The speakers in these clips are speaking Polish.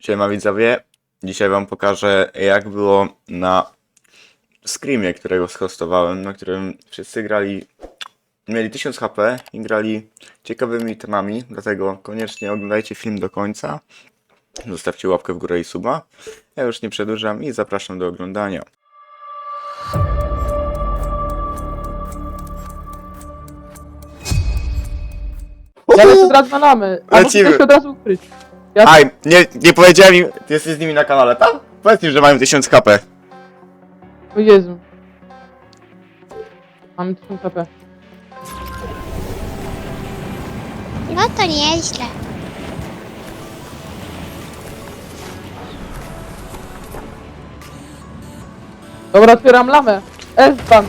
Siema widzowie, dzisiaj wam pokażę jak było na Screamie, którego schostowałem, na którym wszyscy grali, mieli 1000 HP i grali ciekawymi temami, dlatego koniecznie oglądajcie film do końca, zostawcie łapkę w górę i suba. Ja już nie przedłużam i zapraszam do oglądania. Lecę od razu na lamy. Albo Lecimy. od razu ukryć. Ja Aj, nie, nie powiedziałem im, ty jesteś z nimi na kanale, tak? Powiedz im, że mają 1000 HP. O Jezu. Mamy 1000 HP. No to nieźle. Dobra, otwieram lamę. S wam.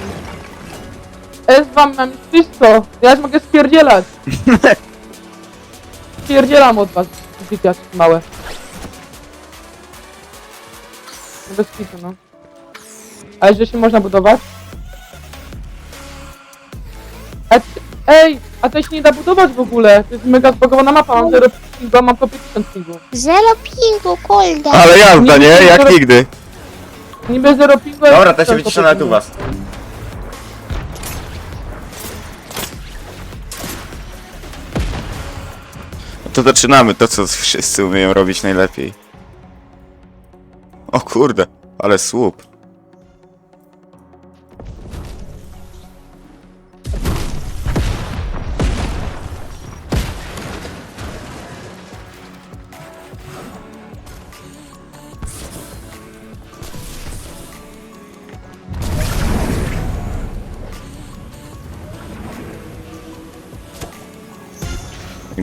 S wam mam wszystko. Ja już mogę spierdzielać. Spierdzielam od was. Dzieciaki małe. No Bez kitu, no. Ale że się można budować? A ty, ej, a to się nie da budować w ogóle. To jest mega zbagowana mapa. Mam 0 pingu, mam po 50 pingu. Zero pingu, kurde. Ale jazda, nie? Jak nigdy. Niby 0 pingu. Dobra, to się wyciszę nawet u was. To zaczynamy to, co wszyscy umieją robić najlepiej. O kurde, ale słup.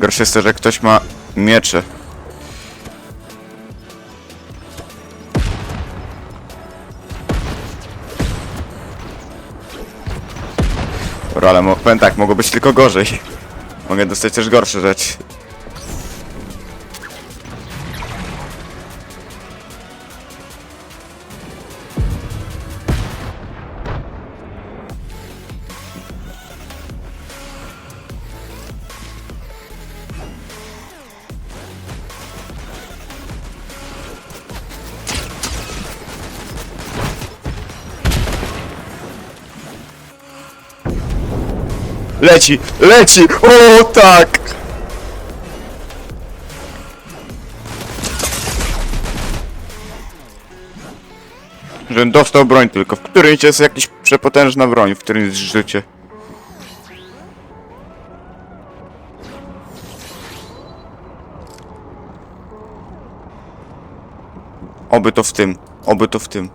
Gorsze jest to, że ktoś ma miecze. Dobra, ale mo- powiem tak, mogło być tylko gorzej. Mogę dostać też gorsze rzeczy. Leci! Leci! O tak! Żebym dostał broń tylko. W którymś jest jakaś przepotężna broń, w którymś życie. Oby to w tym. Oby to w tym.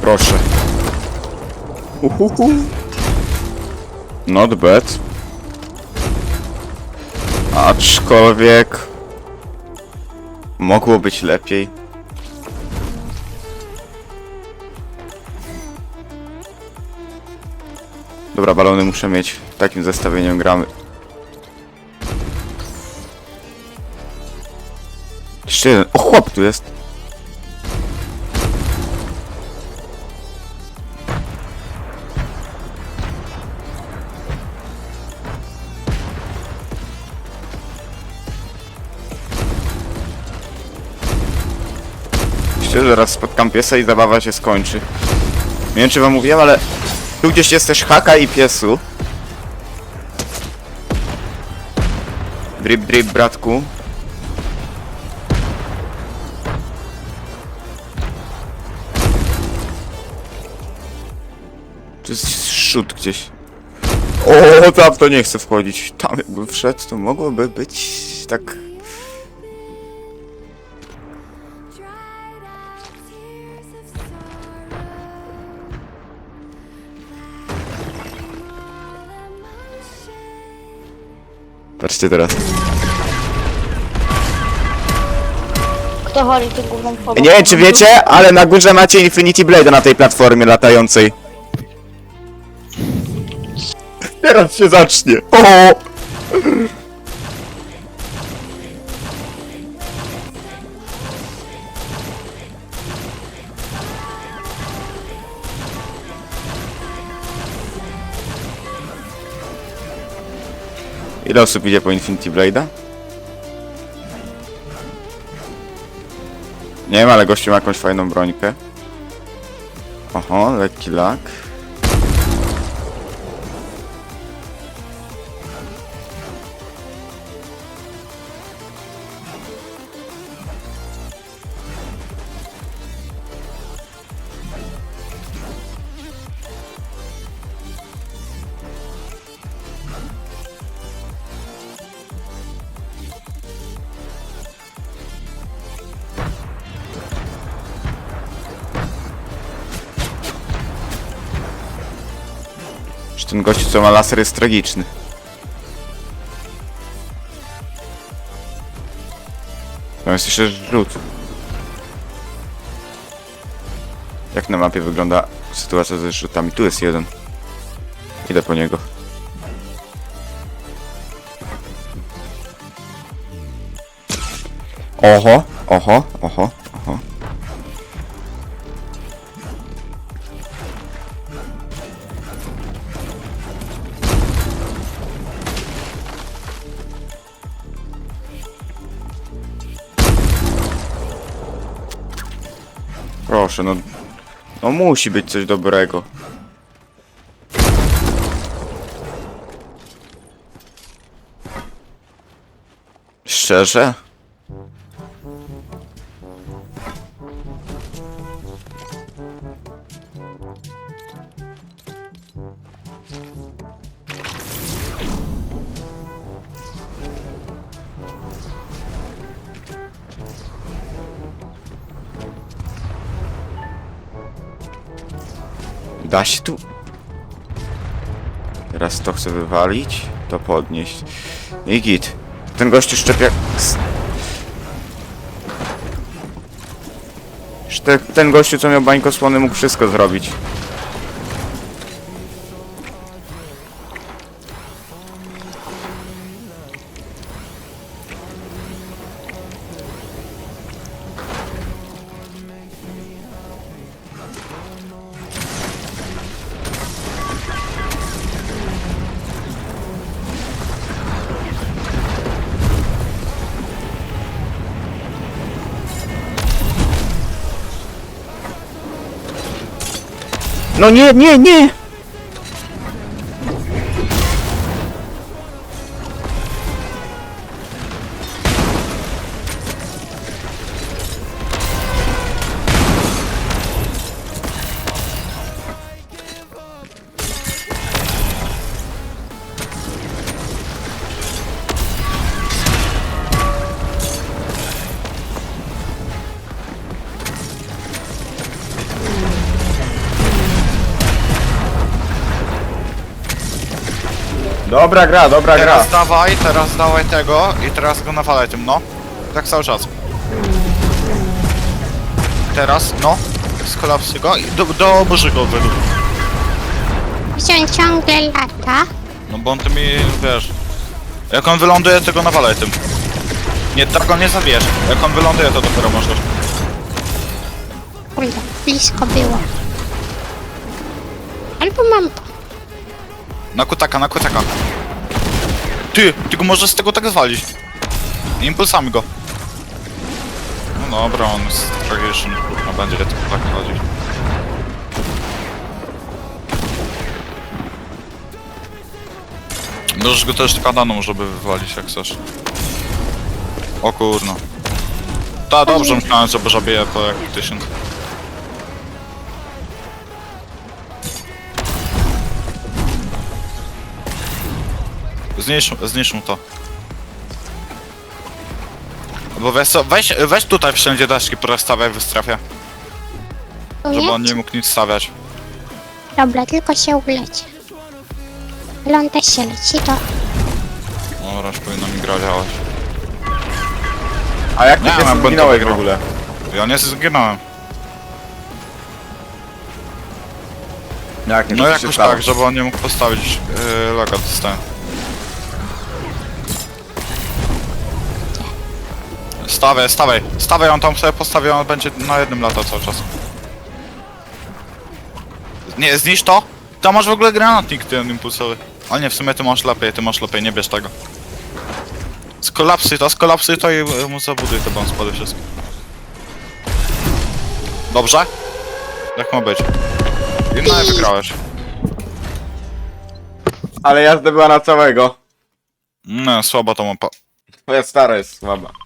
Proszę. Uhuhu. Not bad. Aczkolwiek... Mogło być lepiej. Dobra, balony muszę mieć. Takim zestawieniem gramy. Jeszcze jeden. O, chłop tu jest. Myślę, że raz spotkam piesa i zabawa się skończy. Nie wiem czy wam mówiłem, ale tu gdzieś jest też haka i piesu. Drip drip bratku. To jest szut gdzieś. O, tam to nie chcę wchodzić. Tam jakby wszedł, to mogłoby być tak Idźcie teraz. Kto chodzi tu główną? Nie wiem czy wiecie, ale na górze macie Infinity Blade na tej platformie latającej. Teraz się zacznie. O! Ile osób idzie po Infinity Blade'a? Nie wiem, ale gościu ma jakąś fajną brońkę. Oho, lekki lak. Ten gościu co ma laser jest tragiczny. Tam jest jeszcze rzut. Jak na mapie wygląda sytuacja ze rzutami? Tu jest jeden. Idę po niego. Oho, oho, oho, Proszę, no... No musi być coś dobrego. Szczerze? Da się tu... Teraz to chcę wywalić, to podnieść. I git. Ten gościu szczepia... s- Te, ten gościu, co miał bańkosłony, mógł wszystko zrobić. No nie, nie, nie! Dobra gra, dobra gra. Teraz dawaj, teraz dawaj tego i teraz go nawalaj tym, no. Tak cały czas. Teraz, no. Skolapsuj go i do, do burzy go według. Gdzie on ciągle lata? No bo on tymi, wiesz... Jak on wyląduje, to go nawalaj tym. Nie, tak go nie zabierz. Jak on wyląduje, to dopiero możesz. Kurde, blisko było. Albo mam... Na kutaka, na kutaka. Ty, ty go możesz z tego tak zwalić. Impulsami go. No dobra, on jest tragiczny. A będzie to tak chodzić. Możesz go też kadaną, żeby wywalić jak chcesz. O kurno. Ta, dobrze myślałem, że zabije to jak tysiąc. Zniszcz, zniszcz mu to. Bo co, weź, weź tutaj wszędzie daszki porozstawiaj w strefie, żeby on nie mógł nic stawiać. Dobra, tylko się uleci. Ale on też się leci, to... No, raz powinno mi gra działać. A jak ty Nie, się mam zginąłeś w ogóle? Ja nie zginąłem. Jak nie, No to się jakoś stało? tak, żeby on nie mógł postawić yy, loga dostałem. Stawiaj, stawiaj, stawiaj, on tam sobie postawi, on będzie na jednym lata cały czas. Nie, zniszcz to? Tam masz w ogóle granatnik ten impulsowy. Ale nie, w sumie ty masz lepiej, ty masz lepiej, nie bierz tego. Skolapsuj to, skolapsuj to i y, mu zabuduj te bomb spody wszystkie. Dobrze? Jak ma być? I no i wygrałeś. Ale jazda była na całego. No, słaba to mapa. Twoja stara jest słaba.